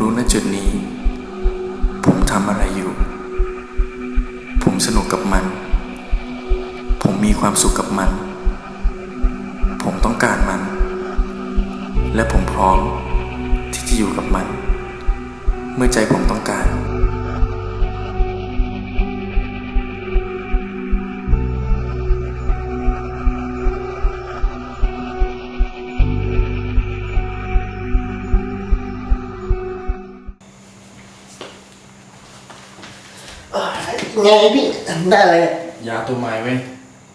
รู้ณจุดนี้ ผมทำอะไรอยู่ ผมสนุกกับมัน ผมมีความสุขกับมัน ผมต้องการมัน และผมพร้อมที่จะอยู่กับมัน เมื่อใจผมต้องการ ไงพี่ได้อะไรอะยาตัวใหม่เว้ย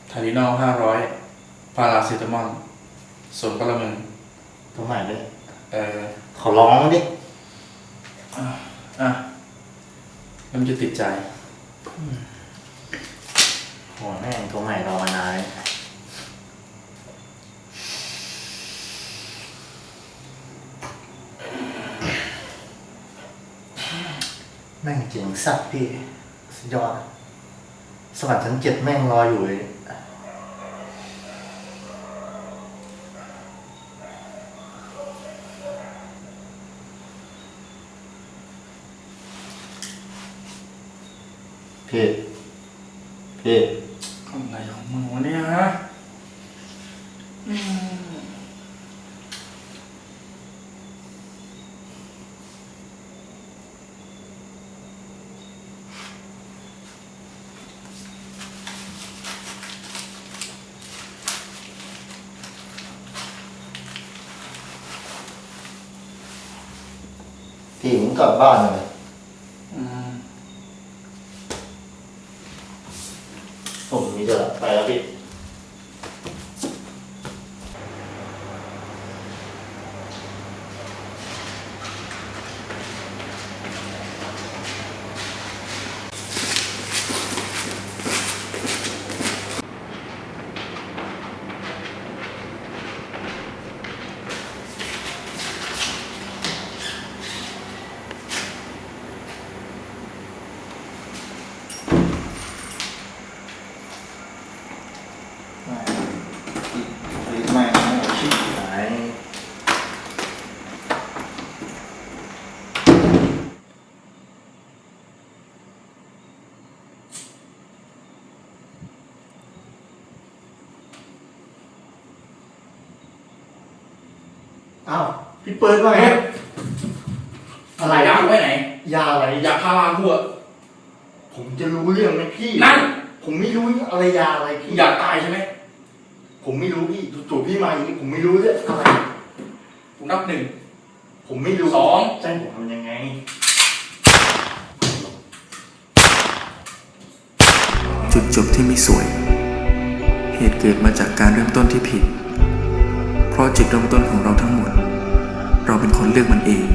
ไทลินอลห้าร้อยพาราเซตามอลส่วนปรมึงตัวใหม่เลยเออขอร้องดิอะอะแล้วมันจะติดใจ โหแม่งตัวใหม่รอมานานเลยแม่งเจ๋งสัตว์พี่ สุดยอดสวรรค์ชั้นเจ็ดแม่งรออยู่เลยพี่พี่อะไรของมึงวะเนี่ยฮะอืม พี่ผมกลับบ้านเลยอืมผมมีเดี๋ยวไปแล้วพี่ ไม่ไม่ชิบหาย อ้าวพี่เปิดว่าไงอะไรยาไว้ไหน ยาอะไรยาพารากูอะผมจะรู้เรื่องไหมพี่นั่น ผมไม่รู้อะไรยาอะไรพี่อยากตายใช่ไหมผมไม่รู้พี่จู่ๆพี่มาอย่างนี้ผมไม่รู้เรื่องอะไรกูนับหนึ่งผมไม่รู้สองใจผมทำยังไงจุดจบที่ไม่สวย เหตุเกิดมาจากการเริ่มต้นที่ผิด เพราะจุดเริ่มต้นของเราทั้งหมด เราเป็นคนเลือกมันเอง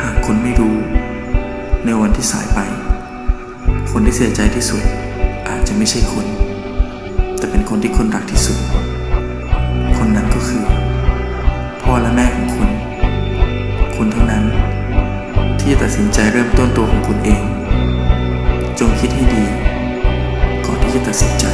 หากคนไม่รู้ ในวันที่สายไป คนที่เสียใจที่สุด อาจจะไม่ใช่คุณ แต่เป็นคนที่คุณรักที่สุด คนนั้นก็คือ พ่อและแม่ของคุณ คุณเท่านั้น ที่จะตัดสินใจเริ่มต้นตัวของคุณเอง จงคิดให้ดี ก่อนที่จะตัดสินใจ